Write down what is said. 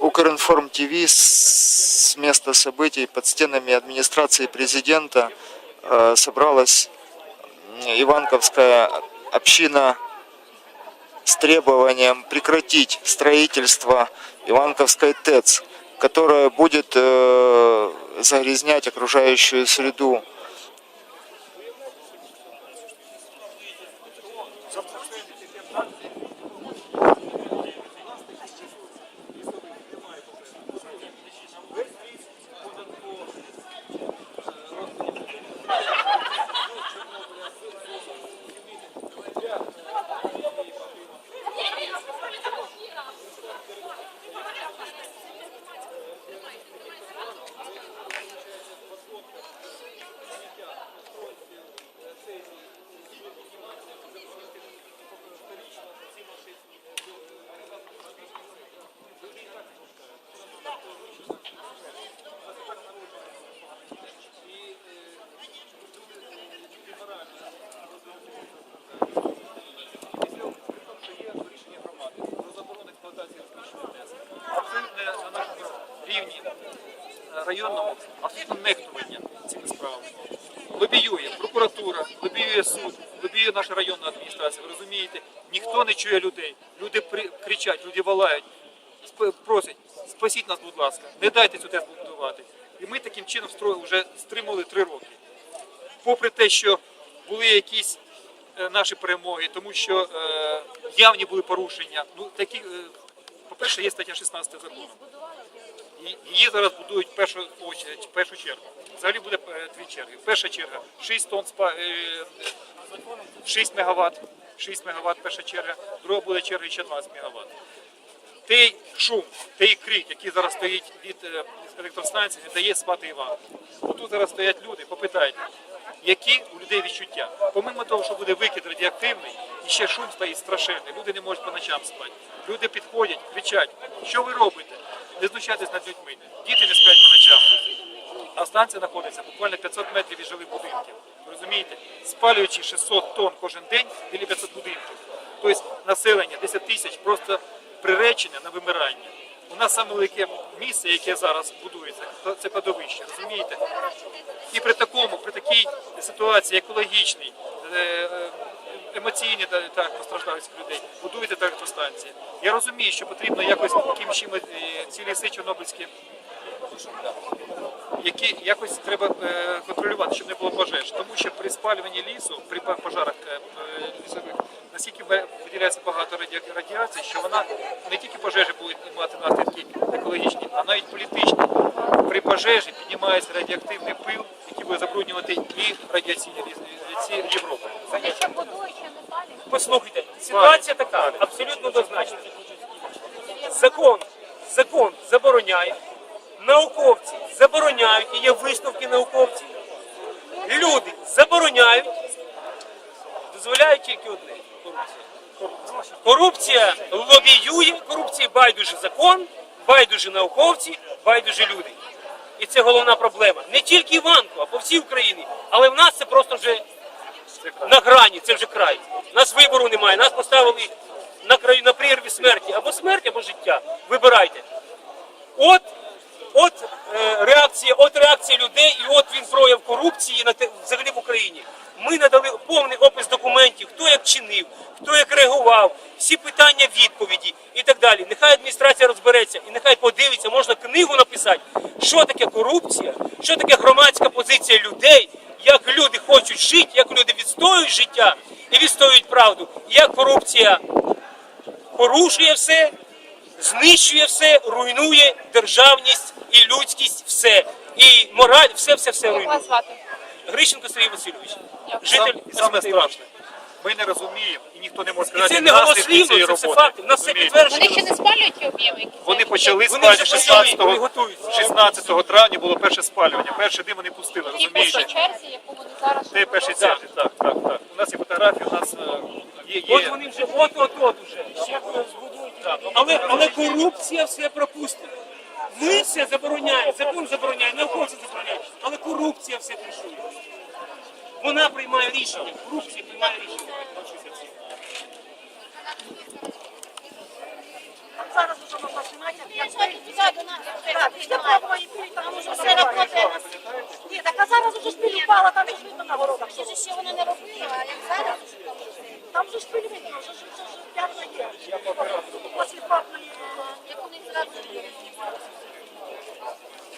Укринформ ТВ с места событий под стенами администрации президента э, собралась Иванковская община с требованием прекратить строительство Иванковской ТЭЦ, которая будет э, загрязнять окружающую среду. Районному абсолютно нехтування цими справами. Лобіює прокуратура, лобіює суд, лобіює наша районна адміністрація. Ви розумієте, ніхто не чує людей. Люди кричать, люди валають, просять, спасіть нас, будь ласка, не дайте цю ТЕС будувати. І ми таким чином стро- вже стримували три роки. Попри те, що були якісь е, наші перемоги, тому що е, явні були порушення. Ну такі, е, по-перше, є стаття 16 закону. Її зараз будують першу першу чергу. Взагалі буде е, дві черги. Перша черга 6 тонн спа, е, е, 6 МВт, 6 МВт перша черга, друга буде черга ще 20 МВт. Той шум, той крик, який зараз стоїть від е, електростанції, не дає спати Іван. Отут зараз стоять люди, попитайте, які у людей відчуття. Помимо того, що буде викид радіоактивний, і ще шум стоїть страшенний. Люди не можуть по ночам спати. Люди підходять, кричать, що ви робите? Не знущайтесь над людьми. Діти не сплять по ночам. А станція знаходиться буквально 500 метрів від жилих будинків. Розумієте? Спалюючи 600 тонн кожен день біля 500 будинків. Тобто населення 10 тисяч просто приречене на вимирання. У нас саме велике місце, яке зараз будується, це кладовище, розумієте? І при такому, при такій ситуації екологічній, е, е, емоційні та- так постраждають людей, будуєте та електростанції. Я розумію, що потрібно якось таким чимось цілі ці ліси чорнобильські які якось треба е, контролювати, щоб не було пожеж. Тому що при спалюванні лісу, при пожарах е, лісових, наскільки виділяється багато радіації, що вона не тільки пожежі буде мати наслідки екологічні, а навіть політичні. При пожежі піднімається радіоактивний пил, який буде забруднювати і радіаційні ліс- Європи. Послухайте, ситуація така, абсолютно однозначна. Закон, закон забороняє, науковці забороняють, і є висновки науковців. Люди забороняють, дозволяють тільки одне корупція. Корупція лобіює, корупція байдуже закон, байдуже науковці, байдуже люди. І це головна проблема. Не тільки Іванку, а по всій Україні. Але в нас це просто вже на грані, це вже край. У нас вибору немає. Нас поставили на краю на прірві смерті. Або смерть, або життя. Вибирайте. От, от е, реакція, от реакція людей, і от він прояв корупції на те, взагалі в Україні. Ми надали повний опис документів, хто як чинив, хто як реагував, всі питання, відповіді і так далі. Нехай адміністрація розбереться і нехай подивиться, можна книгу написати, що таке корупція, що таке громадська позиція людей, як люди хочуть жити, як люди відстоюють життя і відстоюють правду, як корупція порушує все, знищує все, руйнує державність людськість, все. І мораль, все, все, все Як руйнує. вас звати? Грищенко Сергій Васильович, житель Сам- саме страшне. Ми не розуміємо і ніхто не може І сказати це не наслідки голослівно, це все роботи. факти. У нас все Розумієте? підтверджено. Вони ще не спалюють ті об'єми, які Вони почали Вони спалювати почали, 16, вони готуються. 16 травня було перше спалювання. Перший дим вони пустили, тій першій розумієте? черзі, яку вони зараз Це перший черзі, так, так, так. У нас є фотографії, у нас е, є, От є. вони вже от от от уже. Ще збудують. Але, але корупція все все забороняє, закон забороняє, не науковці забороняє, але корупція все кришує. Вона приймає рішення, корупція приймає рішення. Зараз будемо починати. Все. Ні, так а зараз уже спілювала, там же на воротах. Ще ще вона не робила, а як зараз? Там же ж пильвидно, вже ж явно є.